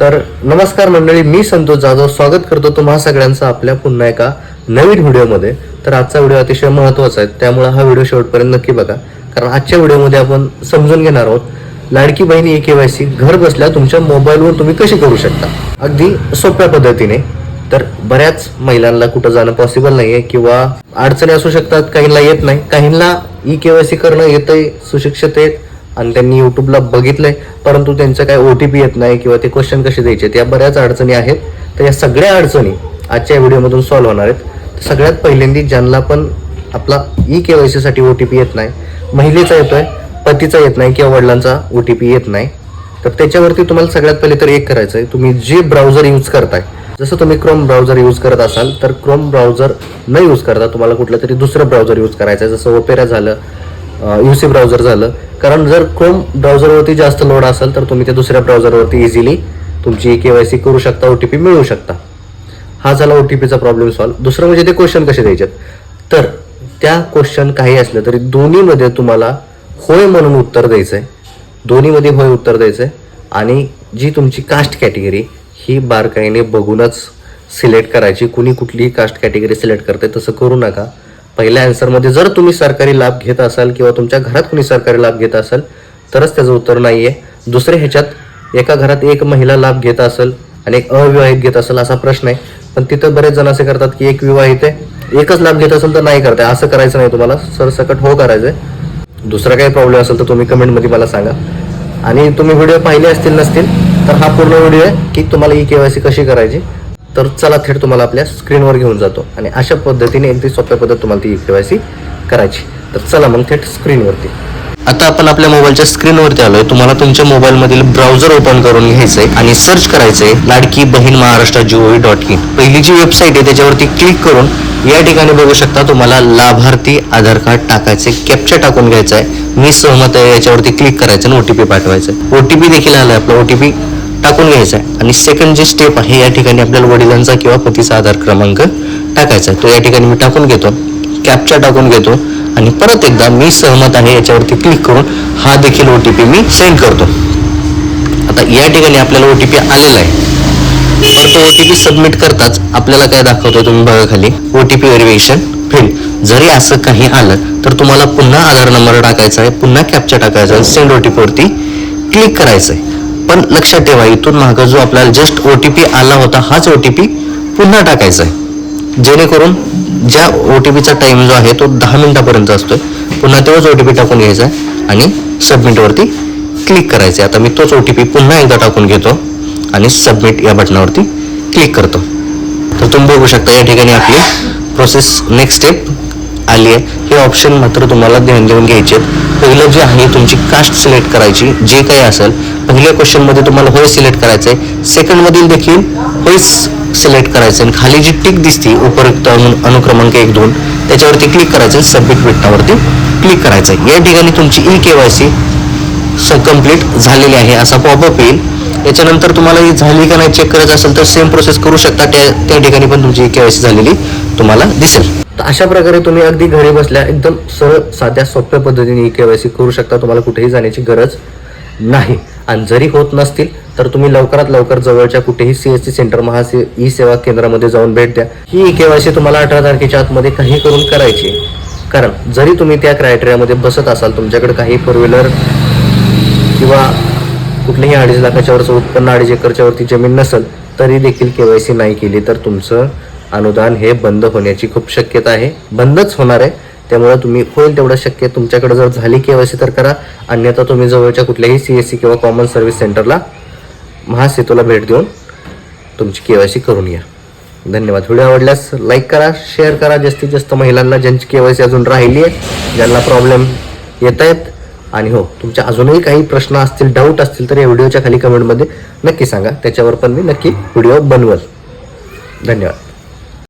तर नमस्कार मंडळी मी संतोष जाधव. स्वागत करतो तुम्हा सगळ्यांचं आपल्या पुन्हा एका नवीन व्हिडिओमध्ये. तर आजचा व्हिडिओ अतिशय महत्त्वाचा आहे. त्यामुळे हा व्हिडिओ शेवटपर्यंत नक्की बघा. कारण आजच्या व्हिडिओमध्ये आपण समजून घेणार आहोत लाडकी बहिणी ए वाय सी घर बसल्या तुमच्या मोबाईलवर तुम्ही कशी करू शकता? अगदी सोप्या पद्धतीने. तर बऱ्याच महिलांना कुठं जाणं पॉसिबल नाहीये किंवा अडचणी असू शकतात काहींना येत नाही. काहींना ई केवायसी करणं येतंय सुशिक्षित आहेत. आणि त्यांनी युट्यूबला बघितलंय परंतु त्यांचं काय ओ टी पी येत नाही किंवा ते क्वेश्चन कसे द्यायचे त्या बऱ्याच अडचणी आहेत. तर या सगळ्या अडचणी आजच्या व्हिडिओमधून सॉल्व्ह होणार आहेत. सगळ्यात पहिल्यांदी ज्यांना पण आपला ई के वाय सीसाठी ओ टी पी येत नाही महिलेचा येतोय पतीचा येत नाही किंवा वडिलांचा ओ टी पी येत नाही. तर त्याच्यावरती तुम्हाला सगळ्यात पहिले तर एक करायचं आहे तुम्ही जे ब्राउझर यूज करताय जसं तुम्ही क्रोम ब्राउझर यूज करत असाल तर क्रोम ब्राउझर न यूज करता तुम्हाला कुठलं तरी दुसरं ब्राउझर यूज करायचं आहे जसं ओपेरा झालं यू सी ब्राउझर झालं. कारण जर क्रोम ब्राउझरवरती जास्त लोड असेल तर तुम्ही त्या दुसऱ्या ब्राउझरवरती इझिली तुमची के वाय सी करू शकता ओ टी पी मिळवू शकता. हा झाला ओ टी पीचा प्रॉब्लेम सॉल्व्ह दुसरं म्हणजे ते क्वेश्चन कसे द्यायचे तर त्या क्वेश्चन काही असलं तरी दोन्हीमध्ये तुम्हाला होय म्हणून उत्तर द्यायचं आहे दोन्हीमध्ये होय उत्तर द्यायचं आहे आणि जी तुमची कास्ट कॅटेगरी ही बारकाईने बघूनच सिलेक्ट करायची. कुणी कुठलीही कास्ट कॅटेगरी सिलेक्ट करते तसं करू नका. पहिल्या आन्सरमध्ये जर तुम्ही सरकारी लाभ घेत असाल किंवा तुमच्या घरात कुणी सरकारी लाभ घेत असाल तरच त्याचं उत्तर नाही आहे दुसरे ह्याच्यात एका घरात एक महिला लाभ घेत असेल आणि एक अविवाहित घेत असेल असा प्रश्न आहे. पण तिथं बरेच जण असे करतात की एक विवाहित आहे एकच लाभ घेत असेल तर नाही करताय. असं करायचं नाही तुम्हाला. सरसकट हो करायचं आहे दुसरा काही प्रॉब्लेम असेल तर तुम्ही कमेंटमध्ये मला सांगा. आणि तुम्ही व्हिडिओ पाहिले असतील नसतील तर हा पूर्ण व्हिडिओ आहे की तुम्हाला ई केवायसी कशी करायची? तर चला थेट तुम्हाला आपल्या स्क्रीनवर घेऊन जातो. आणि अशा पद्धतीने अगदी सोप्या पद्धत तुम्हाला ती केवायसी करायची. तर चला मग थेट स्क्रीनवरती आता आपण आपल्या मोबाईलच्या स्क्रीनवरती आलोय. तुम्हाला तुमच्या मोबाईलमधील ब्राउझर ओपन करून घ्यायचंय आणि सर्च करायचंय Ladki Bahin Maharashtra G O V dot in पहिली जी वेबसाईट आहे त्याच्यावरती क्लिक करून या ठिकाणी बघू शकता तुम्हाला लाभार्थी आधार कार्ड टाकायचे कॅप्चर टाकून घ्यायचा आहे मी सहमत आहे याच्यावरती क्लिक करायचं आणि ओटीपी पाठवायचं ओटीपी देखील आलाय आपला. ओटीपी टाकून घ्यायचा आहे. आणि सेकंड जे स्टेप आहे या ठिकाणी आपल्याला वडिलांचा किंवा पतीचा आधार क्रमांक टाकायचा आहे. तो या ठिकाणी मी टाकून घेतो कॅप्चा टाकून घेतो आणि परत एकदा मी सहमत आहे याच्यावरती क्लिक करून हा देखील ओ टी पी मी सेंड करतो. आता या ठिकाणी आपल्याला ओ टी पी आलेला आहे. तर तो ओ टी पी सबमिट करताच आपल्याला काय दाखवतो तुम्ही बघा खाली? O T P verification fail जरी असं काही आलं तर तुम्हाला पुन्हा आधार नंबर टाकायचा आहे पुन्हा कॅप्चा टाकायचा आहे सेंड ओ टी पीवरती क्लिक करायचं आहे. पण लक्षात ठेवा इथून मागं जो आपल्याला जस्ट ओ टी पी आला होता हाच ओ टी पी पुन्हा टाकायचा आहे. जेणेकरून ज्या ओ टी पीचा टाईम जो आहे तो दहा मिनिटापर्यंत असतोय. पुन्हा तेव्हाच ओ टी पी टाकून घ्यायचा आहे आणि सबमिटवरती क्लिक करायचं आहे. आता मी तोच ओ टी पी पुन्हा एकदा टाकून घेतो आणि सबमिट या बटनावरती क्लिक करतो. तर तुम्ही बघू शकता या ठिकाणी आपली प्रोसेस नेक्स्ट स्टेप आली आहे. हे ऑप्शन मात्र तुम्हाला ध्यान देऊन घ्यायचे आहेत. पहिलं जे आहे तुमची कास्ट सिलेक्ट करायची जे काही असेल पहिल्या क्वेश्चनमध्ये तुम्हाला होय सिलेक्ट करायचं आहे सेकंडमधील देखील होय सिलेक्ट करायचं आहे आणि खाली जी टिक दिसते उपयुक्त अनु अनुक्रमांक एक दोन त्याच्यावरती क्लिक करायचं आहे सबमिट बटनावरती क्लिक करायचं आहे या ठिकाणी तुमची E K Y C complete झालेली आहे असा पॉपअप येईल. याच्यानंतर तुम्हाला ही झाली का नाही चेक करायचं असेल तर सेम प्रोसेस करू शकता. त्या त्या ठिकाणी पण तुमची के वाय सी झालेली तुम्हाला दिसेल. तर अशा प्रकारे तुम्ही अगदी घरी बसल्या एकदम सरळ साध्या सोप्या पद्धतीने के वाय सी करू शकता. तुम्हाला कुठेही जाण्याची गरज नाही. आणि जरी होत नसतील तर तुम्ही लवकरात लवकर जवळच्या कुठेही सी एस सी सेंटर महासे ई सेवा केंद्रामध्ये जाऊन भेट द्या. ही के वाय सी तुम्हाला अठरा तारखेच्या आतमध्ये काही करून करायची आहे. कारण जरी तुम्ही त्या क्रायटेरियामध्ये बसत असाल तुमच्याकडे काही फोर व्हीलर किंवा कुठल्याही अडीच लाखाच्यावरचं उत्पन्न अडीच एकरच्यावरती जमीन नसेल तरी देखील केवायसी नाही केली तर तुमचं अनुदान हे बंद होण्याची खूप शक्यता आहे. बंदच होणार आहे. त्यामुळे तुम्ही होईल तेवढं शक्य. तुमच्याकडे जर झाली केवायसी तर करा. अन्यथा तुम्ही जवळच्या कुठल्याही सी एस सी किंवा कॉमन सर्व्हिस सेंटरला महासेतूला भेट देऊन तुमची केवायसी करून घ्या. धन्यवाद. व्हिडिओ आवडल्यास लाईक करा शेअर करा. जास्तीत जास्त महिलांना ज्यांची केवायसी अजून राहिली आहे ज्यांना प्रॉब्लेम येत आहेत. आणि हो तुमच्या अजूनही काही प्रश्न असतील डाऊट असतील तर या व्हिडिओच्या खाली कमेंटमध्ये नक्की सांगा. त्याच्यावर पण मी नक्की व्हिडिओ बनवल. धन्यवाद.